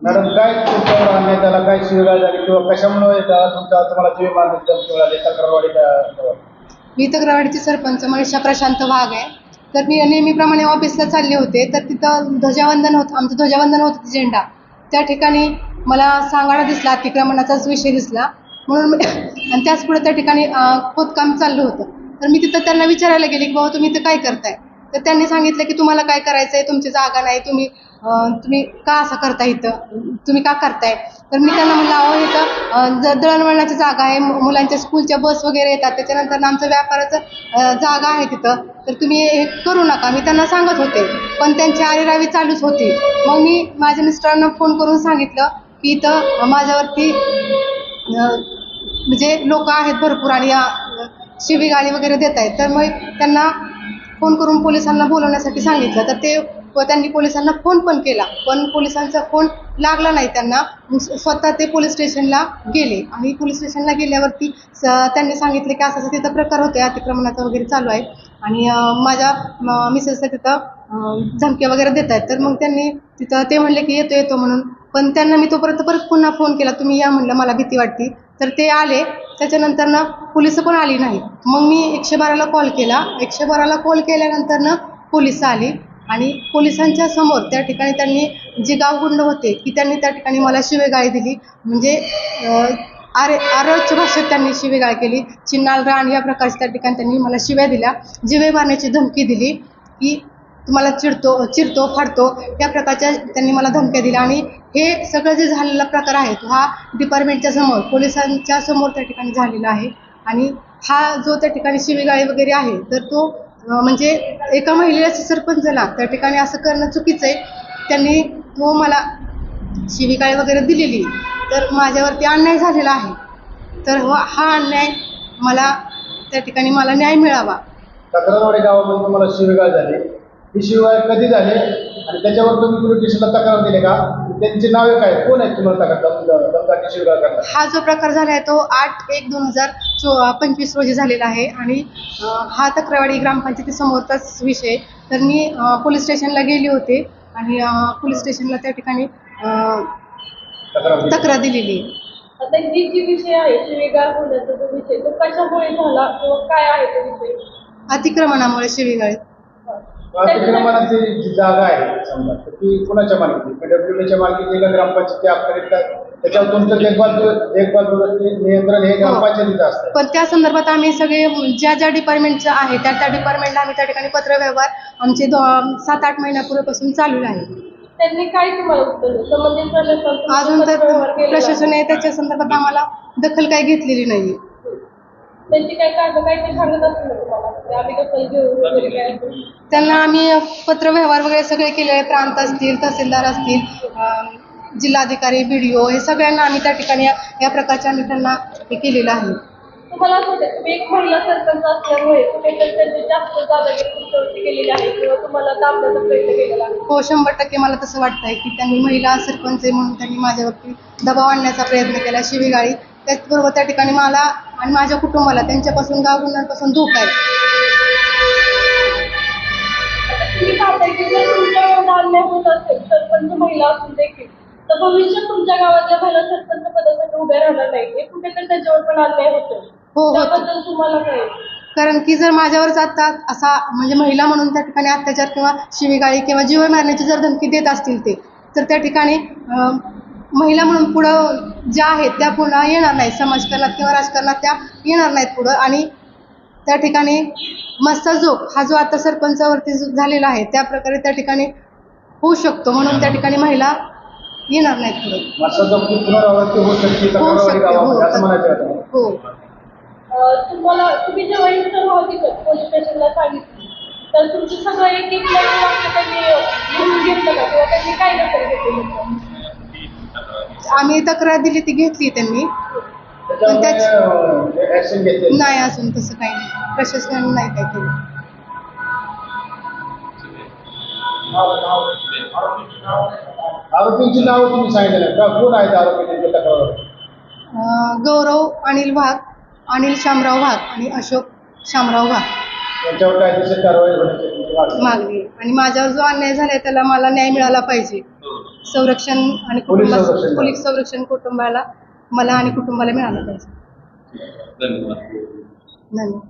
Madam काय तुमच्यावर अन्याय झाला? काय शिवगाळ झाली? किंवा कशामुळे तुमचा तुम्हाला जीव मारण्याची मिळाली तक्रारवाडी मी तक्रारवाडीचे सरपंच म्हणजे मनीषा प्रशांत वाघ आहे. तर मी नेहमीप्रमाणे ऑफिसला चालले होते. तर तिथं ध्वजावंदन होतं आमचं ध्वजावंदन होतं झेंडा. त्या ठिकाणी मला सांगाडा दिसला अतिक्रमणाचाच विषय दिसला. म्हणून आणि त्याच पुढे त्या ठिकाणी खोदकाम चाललं होतं. तर मी तिथं त्यांना विचारायला गेले की बाबा तुम्ही इथं काय करताय? तर त्यांनी सांगितलं की तुम्हाला काय करायचं आहे तुमची जागा नाही. तुम्ही तुम्ही का असं करताय इथं? तुम्ही का करताय? तर मी त्यांना म्हणलं अहो इथं ज- दळणवळणाची जागा आहे. मुलांच्या स्कूलच्या बस वगैरे येतात. त्याच्यानंतर आमचं व्यापाराचं जागा आहे तिथं. तर तुम्ही हे करू नका. मी त्यांना सांगत होते. पण त्यांची आरेरावी चालूच होती. मग मी माझ्या मिस्टरांना फोन करून सांगितलं की इथं माझ्यावरती म्हणजे लोक आहेत भरपूर आणि अं, शिवीगाळी वगैरे देत आहेत तर मग त्यांना फोन करून पोलिसांना बोलवण्यासाठी सांगितलं. तर ते व त्यांनी पोलिसांना फोन पण केला. पण पोलिसांचा फोन लागला नाही त्यांना. स्वतः ते पोलीस स्टेशनला गेले. आणि पोलीस स्टेशनला गेल्यावरती स- त्यांनी सांगितले की असं तिथं प्रकार होते अतिक्रमणाचा वगैरे चालू आहे. आणि माझ्या मिसेसला तिथं धमक्या वगैरे देत आहेत. तर मग त्यांनी तिथं ते म्हणले की येतो येतो म्हणून. पण त्यांना मी तोपर्यंत परत पुन्हा फोन केला. तुम्ही या म्हणलं मला भीती वाटते. तर ते आले. त्याच्यानंतर ना पोलीस पण आली नाही. मग मी एकशे बाराला कॉल केला. एकशे बाराला कॉल केल्यानंतर ना पोलीस आली. आणि पोलिसांच्या समोर त्या ठिकाणी त्यांनी जी गावगुंड होते की त्यांनी त्या ठिकाणी मला शिवेगाळी दिली. म्हणजे आरे आरोग्य भाषेत त्यांनी शिवेगाळ केली. चिन्नाल रान या प्रकारच्या त्या ठिकाणी त्यांनी मला शिव्या दिल्या. जिवे मारण्याची धमकी दिली की तुम्हाला चिडतो चिरतो फाडतो या प्रकारच्या त्यांनी मला धमक्या दिल्या. आणि हे सगळं जे झालेला प्रकार आहे तो हा डिपार्टमेंटच्या समोर पोलिसांच्या समोर त्या ठिकाणी झालेला आहे. आणि हा जो त्या ठिकाणी शिवेगाळी वगैरे आहे तर तो म्हणजे एका महिलेला सरपंच झाला. त्या ठिकाणी असं करणं चुकीचं आहे. त्यांनी तो मला शिविकाळी वगैरे दिलेली तर माझ्यावरती अन्याय झालेला आहे. तर हा हा अन्याय मला त्या ठिकाणी मला न्याय मिळावा. तक्रारवाडी गावामध्ये तुम्हाला शिविकाळ झाली. ही शिवगाळ कधी झाली? आणि त्याच्यावर तुम्ही पोलीस स्टेशनला तक्रार दिली का? त्यांची नावे काय कोण आहेत तुम्हाला दमदाटी शिवगाळ करतात हा जो प्रकार झाला आहे तो आठ एक दोन हजार चो पंचवीस रोजी झालेला आहे आणि हा तक्रारवाडी ग्रामपंचायतीसमोरचाच विषय आहे. तर मी पोलीस स्टेशनला गेली होते आणि पोलीस स्टेशनला त्या ठिकाणी तक्रार दिली. तक्रार दिलेली आहे. आता ही जी विषय आहे शिवीगाळ होण्याचा जो विषय तो कशामुळे झाला किंवा काय आहे तो विषय अतिक्रमणामुळे शिवीगाळी अतिक्रमणाची जी जागा आहे समजा तर ती कुणाच्या मालकी पीडब्ल्यूडीच्या मालकीची का ग्रामपंचायती आपल्याकडे काय त्याच्यावर तुमचं देखभाल देखभाल व्यवस्थित नियंत्रण हे ग्रामपंचायतीचं असतं. पण त्या संदर्भात आम्ही सगळे ज्या ज्या डिपार्टमेंटच्या आहे त्या त्या डिपार्टमेंटला आम्ही त्या ठिकाणी पत्रव्यवहार आमचे दो सात आठ महिन्यापूर्वीपासून चालू आहे. त्यांनी काय तुम्हाला उत्तर अजून तर पत्रव्यवहार केलेला आहे. प्रशासन आहे त्याच्या संदर्भात आम्हाला दखल काही घेतलेली नाही. त्यांची काय कागद काय ते सांगत असतील ना तुम्हाला? की आम्ही कसं घेऊ वगैरे काय. त्यांना आम्ही पत्रव्यवहार वगैरे सगळे केलेले प्रांत असतील तहसीलदार असतील अं, जिल्हाधिकारी बी डी ओ हे सगळ्यांना आम्ही त्या ठिकाणी या या प्रकारचे आम्ही त्यांना हे केलेलं आहे. तुम्हाला असं वाटतं तुम्ही एक महिला सरपंच असल्यामुळे तुम्ही तर त्यांची जास्त दादागिरी तुमच्यावरती केलेली आहे किंवा तुम्हाला दाबण्याचा प्रयत्न केलेला आहे? हो शंभर टक्के मला तसं वाटतंय की त्यांनी महिला सरपंच आहे म्हणून त्यांनी माझ्यावरती दबाव आणण्याचा प्रयत्न केला शिवीगाळी. त्याचबरोबर त्या ठिकाणी मला आणि माझ्या कुटुंबाला त्यांच्यापासून गावगुंडांपासून धोका आहे. तुम्ही पाहताय की जर तुमच्या गावात अन्याय होत असेल सरपंच महिला असून देखील. तर भविष्यात तुमच्या गावातल्या महिला सरपंच पदासाठी उभ्या राहणार नाही हे कुठेतरी त्याच्यावर पण अन्याय हो, होतो. त्याबद्दल तुम्हाला काय? कारण की जर माझ्यावरच आता असा म्हणजे महिला म्हणून त्या ठिकाणी अत्याचार किंवा शिवीगाळी किंवा जीव मारण्याची जर धमकी देत असतील ते तर त्या ठिकाणी अं, महिला म्हणून पुढं ज्या आहेत त्या पुन्हा येणार नाहीत. समाजकारणात किंवा राजकारणात त्या येणार नाहीत पुढं. आणि त्या ठिकाणी मस्ता जो हा जो आता सरपंचावरती झालेला आहे त्या प्रकारे त्या ठिकाणी होऊ शकतो. म्हणून त्या ठिकाणी महिला येणार नाहीत पुढे. होऊ शकते हो तुम्हाला. हो. तुम्हाला तुम्ही जेव्हा सर्व हकीकत पोलीस स्टेशनला सांगितली? तर तुमची सगळं एक एक नवीन वाक्य त्यांनी लिहून घेतलं का? किंवा त्यांनी काय दखल घेतली? आम्ही तक्रार दिली ती घेतली त्यांनी. पण त्याच- नाही. अजून तसं काही नाही. प्रशासनाने नाही काय केलं. आरोपींची नावं तुम्ही सांगितलं का? कोण आहेत आरोपी त्यांच्या तक्रार अं, गौरव अनिल वाघ अनिल शामराव वाघ आणि अशोक शामराव वाघ त्यांच्यावर कायदेशीर कारवाई होण्याची मागणी. आणि माझ्यावर जो अन्याय झालाय त्याला मला न्याय मिळाला पाहिजे. संरक्षण आणि पोलीस कुटुंबा संरक्षण. पोलीस संरक्षण कुटुंबाला मला आणि कुटुंबाला मिळालं पाहिजे. धन्यवाद. धन्यवाद.